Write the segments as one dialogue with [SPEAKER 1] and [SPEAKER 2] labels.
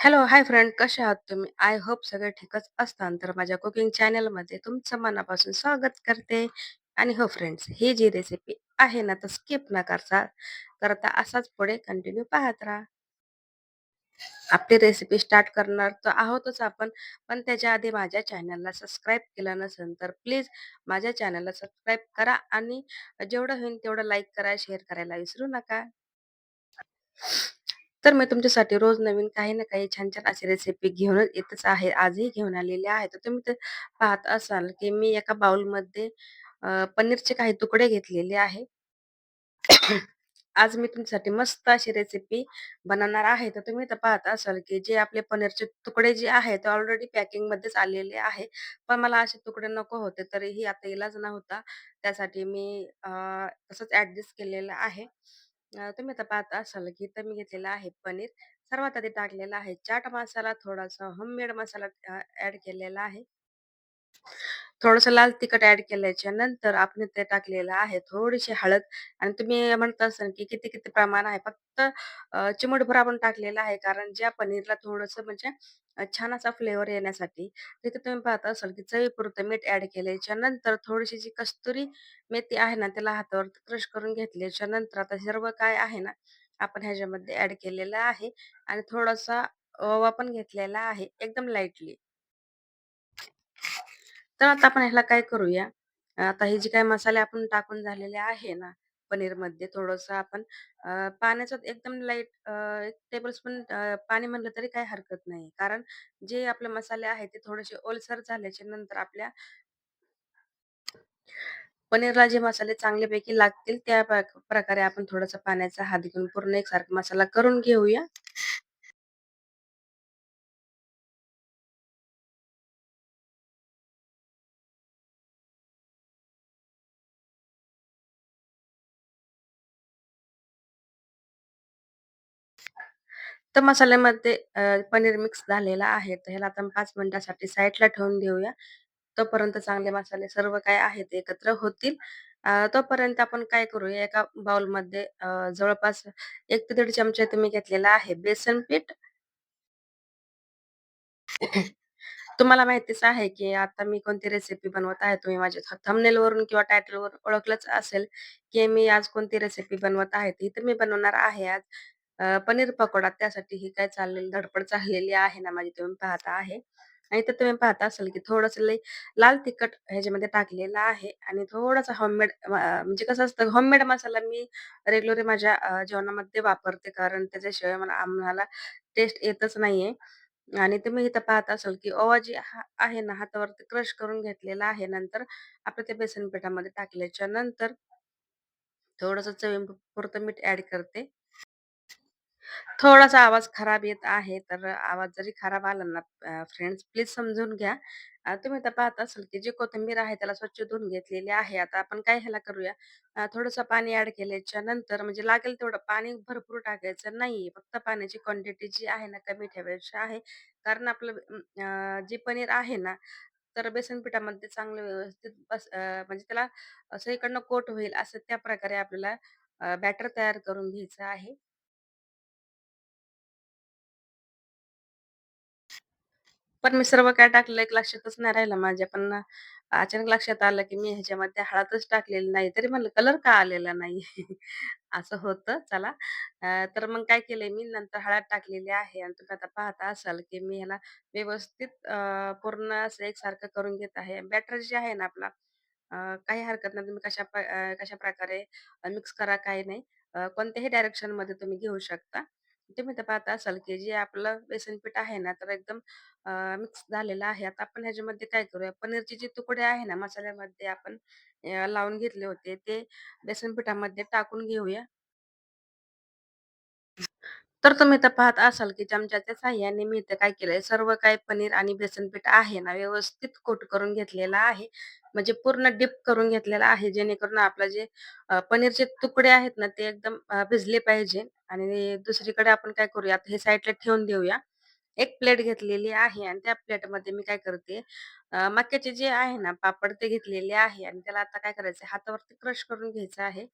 [SPEAKER 1] Hello, hi friend कसे आहात तुम्ही? आय होप सगळे ठीकच असतान तर माझ्या कुकिंग चॅनलमध्ये तुमचं मनापासून स्वागत करते. आणि हो फ्रेंड्स, ही जी रेसिपी आहे ना, तर स्किप न करता करता असाच पुढे कंटिन्यू पाहत राहा. आपली रेसिपी स्टार्ट करणार तर आहोतच आपण, पण त्याच्या आधी माझ्या चॅनलला सबस्क्राईब केलं नसेल, तर प्लीज माझ्या चॅनलला सबस्क्राईब करा आणि जेवढं होईल तेवढं लाईक करा, शेअर करायला विसरू नका. तर मी तुमच्यासाठी रोज नवीन काही ना काही छान-छान अशी रेसिपी घेऊनच येतच आहे. आजही घेऊन आलेली आहे. तर तुम्ही ते पाहत असाल, की मी एका बाउलमध्ये अ, पनीरचे काही तुकडे घेतलेले आहे. आज मी तुमच्यासाठी मस्त अशी रेसिपी बनवणार आहे. तर तुम्ही तर पाहत असाल, की जे आपले पनीरचे तुकडे जे आहे ते ऑलरेडी पॅकिंगमध्येच आलेले आहे. पण मला असे तुकडे नको होते, तरीही आता इलाज नव्हता. त्यासाठी मी अ, तसंच ऍडजस्ट केलेलं आहे. अ, तुम्ही आता पाहत असाल, की इथं मी घेतलेलं आहे पनीर. सर्वात आधी टाकलेला आहे चाट मसाला, थोडासा होममेड मसाला अ, ॲड केलेला आहे. थोडंसं लाल तिखट ऍड केल्याच्यानंतर आपण ते टाकलेलं आहे थोडीशी हळद आणि तुम्ही म्हणत असाल की किती-किती प्रमाण आहे. फक्त अ, चिमूटभर आपण टाकलेलं आहे. कारण ज्या पनीरला थोडंसं म्हणजे अ, छान असा फ्लेवर येण्यासाठी. तिथे तुम्ही पाहत असाल की चवीपुरतं मीठ ऍड केल्याच्यानंतर थोडीशी जी कस्तुरी मेथी आहे ना, त्याला हातावर क्रश करून घेतल्याच्या नंतर आता सर्व काय आहे ना, आपण ह्याच्यामध्ये ऍड केलेलं आहे आणि थोडासा ओवा पण घेतलेला आहे एकदम लाईटली. तर आता आपण ह्याला काय करूया, आता हे जे काही मसाले आपण टाकून झालेले आहे ना, पनीरमध्ये थोडंसं आपण अ, पाण्याचं एकदम लाइट अ, 1 टेबलस्पून अ, पाणी म्हणलं तरी काही हरकत नाही. कारण जे आपले मसाले आहेत ते थोडेसे ओलसर झाल्याच्यानंतर आपल्या पनीरला जे मसाले चांगल्यापैकी लागतील त्या प्रकारे आपण थोडंसं पाण्याचा हात घेऊन पूर्ण एकसारखा मसाला करून घेऊया. तर मसाल्यामध्ये अ, पनीर मिक्स झालेला आहे. तर ह्याला आपण 5 मिनिटासाठी साईडला ठेवून देऊया. तोपर्यंत चांगले मसाले सर्व काय आहेत ते एकत्र होतील. अ, तोपर्यंत आपण काय करूया एका बाउलमध्ये अ, जवळपास 1 ते दीड चमचे तुम्ही घेतलेला आहे बेसन पीठ. तुम्हाला माहितीच आहे, की आता मी कोणती रेसिपी बनवत आहे. तुम्ही माझ्या थ थंबनेलवरून किंवा टायटलवरून ओळखलंच असेल, की मी आज कोणती रेसिपी बनवत आहे. इथे मी बनवणार आहे आज अ, पनीर पकोडा. त्यासाठी ही काय चाललेली धडपड चाललेली आहे ना माझी तुम्ही पाहता आहे. आणि इथं तुम्ही पाहता असाल, की थोडस लई लाल तिखट ह्याच्यामध्ये टाकलेलं आहे आणि थोडासा होममेड म्हणजे कसं असतं होममेड मसाला मी रेग्युलर माझ्या अ, जेवणामध्ये वापरते. कारण त्याच्याशिवाय मला आम्हाला टेस्ट येतच नाहीये. आणि तुम्ही इथं पाहत असाल, की ओवा जी हा आहे ना हातावरती क्रश करून घेतलेला आहे. नंतर आपण ते बेसन पिठामध्ये टाकल्याच्या नंतर थोडंसं चवीपुरतं मीठ ऍड करते. थोडासा आवाज खराब येत आहे. तर आवाज जरी खराब आला ना फ्रेंड्स प्लीज समजून घ्या. अ, तुम्ही तर पाहत असाल, की जी कोथिंबीर आहे त्याला स्वच्छ धुवून घेतलेली आहे. आता आपण काय ह्याला करूया अ, थोडंसं पाणी ऍड केल्याच्यानंतर म्हणजे लागेल तेवढं पाणी भरपूर टाकायचं नाहीये. फक्त पाण्याची क्वांटिटी जी आहे ना कमी ठेवायची आहे. कारण आपलं अ, जे पनीर आहे ना, तर बेसन पिठामध्ये चांगलं व्यवस्थित बस अ, म्हणजे त्याला सगळीकडनं कोट होईल असं त्या प्रकारे आपल्याला बॅटर तयार करून घ्यायचं आहे. पण मी सर्व काय टाकलं एक लक्षातच नाही राहिलं माझ्या. पण अचानक लक्षात आलं, की मी ह्याच्यामध्ये हळदच टाकलेली नाही. तरी म्हणलं कलर का आलेला नाही? असं होतं. चला तर मग काय केलंय मी नंतर हळद टाकलेली आहे आणि तुम्ही आता पाहता असाल, की मी ह्याला व्यवस्थित पूर्ण असं एकसारखं करून घेत आहे. बॅटर जे आहे ना आपला काही हरकत नाही. तुम्ही कशा प प्रकारे मिक्स करा काही नाही. कोणत्याही कोणत्याही डायरेक्शनमध्ये तुम्ही घेऊ शकता. तुम्ही तर पाहता असाल, की जे आपलं बेसन पीठ आहे ना, तर एकदम मिक्स झालेलं आहे. आता आपण ह्याच्यामध्ये काय करूया, पनीरचे जे तुकडे आहे ना, मसाल्यामध्ये आपण अ, लावून घेतले होते, ते बेसन पिठामध्ये टाकून घेऊया. तर तुम्ही तर पाहत असाल, की चमच्याच्या साह्याने मी इथं काय केलंय, सर्व काही पनीर आणि बेसन पीठ आहे ना, व्यवस्थित कोट करून घेतलेला आहे. म्हणजे पूर्ण डिप करून घेतलेला आहे, जेणेकरून आपला जे अ, पनीरचे तुकडे आहेत ना, ते एकदम अ, भिजले पाहिजे. आणि दुसरीकडे आपण काय करूया, आता हे साईडला ठेवून देऊया. एक प्लेट घेतलेली आहे आणि त्या प्लेटमध्ये मी काय करते, अ, मक्याचे जे आहे ना पापड, ते घेतलेले आहे आणि त्याला आता काय करायचं, हातावरती क्रश करून घ्यायचं आहे.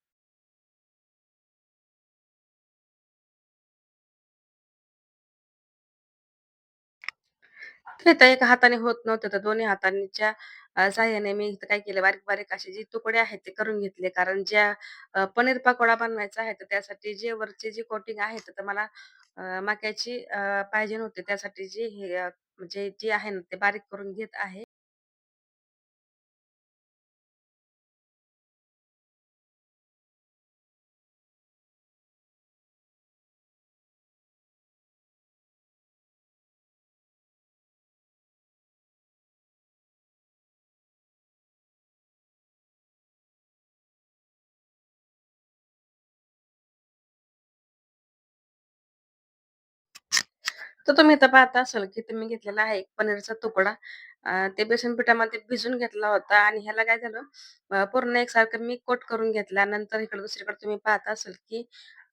[SPEAKER 1] ते तर एका हाताने होत नव्हतं, तर दोन्ही हातांच्या अ, सहाय्याने मी इथं काय केलं, बारीक-बारीक असे जे तुकडे आहेत ते करून घेतले. कारण ज्या अ, पनीर पकोडा बनवायचा आहे, तर त्यासाठी जे वरचे जे कोटिंग आहे, तर मला अ, मक्याची अ, पाहिजे होते. त्यासाठी जे हे अ, म्हणजे जे आहे ना, ते बारीक करून घेत आहे. तर तुम्ही इथं पाहता असाल, की तुम्ही घेतलेला आहे एक पनीरचा तुकडा. ते बेसन पिठामध्ये भिजून घेतला होता आणि ह्याला काय झालं अ, पूर्ण एकसारखं मी कोट करून घेतला. नंतर इकडे दुसरीकडे तुम्ही पाहत असाल, की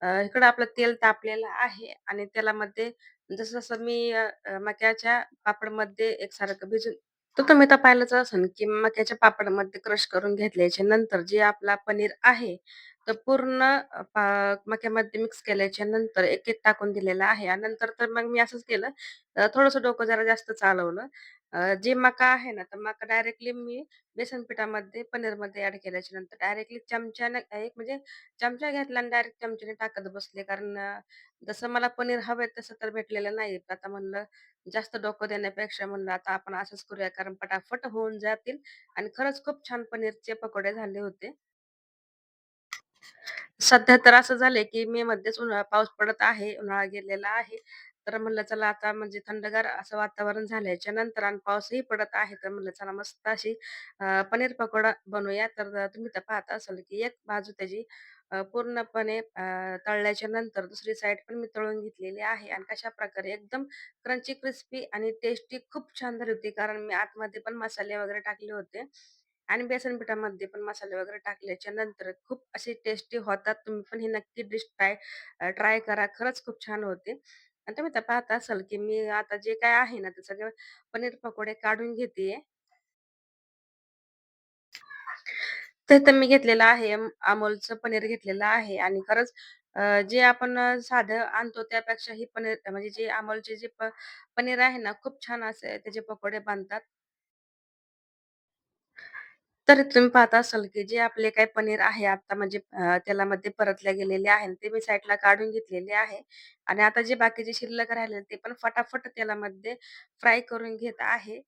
[SPEAKER 1] अ, इकडं आपलं तेल तापलेलं आहे आणि तेलामध्ये जसं-जसं मी अ, अ, मक्याच्या पापडमध्ये एकसारखं भिजून तर तुम्ही तर पाहिलंच असेल, की मक्याच्या पापडमध्ये क्रश करून घेतल्याच्या नंतर जे आपला पनीर आहे, तर पूर्ण पा मक्यामध्ये मिक्स केल्याच्यानंतर एक-एक टाकून दिलेला आहे आणि नंतर तर मग मी असंच केलं, अ, थोडंसं डोकं जरा जास्त चालवलं. अ, जे मका आहे ना, तर मका डायरेक्टली मी बेसन पिठामध्ये पनीरमध्ये ऍड केल्याच्यानंतर डायरेक्टली चमच्याने एक म्हणजे चमचा घेतला आणि डायरेक्ट चमच्याने टाकत बसले. कारण अ, जसं मला पनीर हवंय तसं तर भेटलेलं नाही. आता म्हणलं जास्त डोकं देण्यापेक्षा म्हणलं आता आपण असंच करूया कारण पटापट होऊन जातील आणि खरंच खूप छान पनीरचे पकोडे झाले होते. सध्या तर असं झालंय, की मेमध्येच उन्हाळा पाऊस पडत आहे. उन्हाळा गेलेला आहे. तर म्हणलं चला आता म्हणजे थंडगार असं वातावरण झाल्याच्यानंतर आणि पाऊसही पडत आहे. तर म्हणलं चला मस्त अशी अ, पनीर पकोडा बनवूया. तर अ, तुम्ही तर पाहत असाल, की एक बाजू त्याची अ, पूर्णपणे अ, तळल्याच्या नंतर दुसरी साईड पण मी तळून घेतलेली आहे आणि कशाप्रकारे एकदम क्रंची क्रिस्पी आणि टेस्टी खूप छान झाली होती. कारण मी आतमध्ये पण मसाले वगैरे टाकले होते. आणि बेसन पिठामध्ये पण मसाले वगैरे टाकल्याच्या नंतर खूप असे टेस्टी होतात. तुम्ही पण ही नक्की डिश ट्राय अ, ट्राय करा. खरंच खूप छान होते. आणि तुम्ही तर पाहत असाल, की मी आता जे काय आहे ना, ते सगळे पनीर पकोडे काढून घेते ते तर मी घेतलेलं आहे अम, अमूलचं पनीर घेतलेलं आहे आणि खरंच अ, जे आपण अ, साधं आणतो त्यापेक्षा ही पनीर म्हणजे जे अमूलचे जे प पनीर आहे ना, खूप छान असे त्याचे पकोडे बनतात. तर तुम्ही पाहत असाल, की जे आपले काही पनीर आहे आता म्हणजे अ, तेलामध्ये परतले गेलेले आहे, ते मी साईडला काढून घेतलेले आहे आणि आता जे बाकीचे शिल्लक राहिले ते पण फटाफट तेलामध्ये फ्राय करून घेत आहे.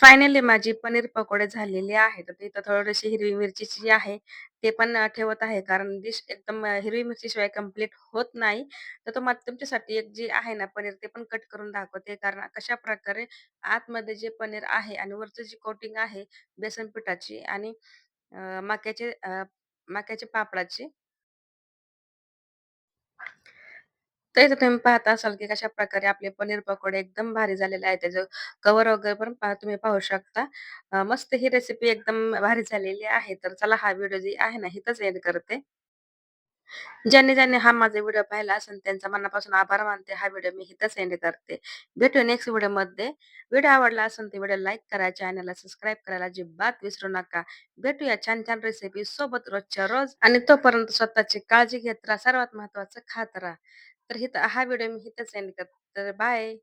[SPEAKER 1] फायनली माझी पनीर पकोडे झालेले आहेत. तर इथं थोडीशी हिरवी मिरचीची जी आहे, ते पण अ, ठेवत आहे. कारण डिश एकदम अ, हिरवी मिरचीशिवाय कंप्लीट होत नाही. तर तुम्हा तुमच्यासाठी एक जी आहे ना पनीर ते पण कट करून दाखवते. कारण कशाप्रकारे आतमध्ये जे पनीर आहे आणि वरचं जी कोटिंग आहे बेसन पिठाची आणि अ, मक्याचे अ, मक्याच्या पापडाची तर इथे तुम्ही पाहत असाल, की कशाप्रकारे आपले पनीर पकोडे एकदम भारी झालेले आहेत. त्याचं कव्हर वगैरे पण पहा तुम्ही पाहू शकता. अ, मस्त ही रेसिपी एकदम भारी झालेली आहे. तर चला हा व्हिडिओ जी आहे ना, इथंच एंड करते. ज्यांनी ज्यांनी हा माझा व्हिडिओ पाहिला असेल त्यांचा मनापासून आभार मानते. हा व्हिडिओ मी इथंच एंड करते. भेटू नेक्स्ट व्हिडिओमध्ये. व्हिडिओ आवडला असेल तर व्हिडिओ लाईक करा, चॅनलला सबस्क्राईब करायला अजिबात विसरू नका. भेटूया छान-छान रेसिपी सोबत रोजच्या रोज आणि तोपर्यंत स्वतःची काळजी घेत राहा. सर्वात महत्त्वाचं खात राहा. तर हिथं हा व्हिडिओ मी इथंच एंड करते. तर बाय.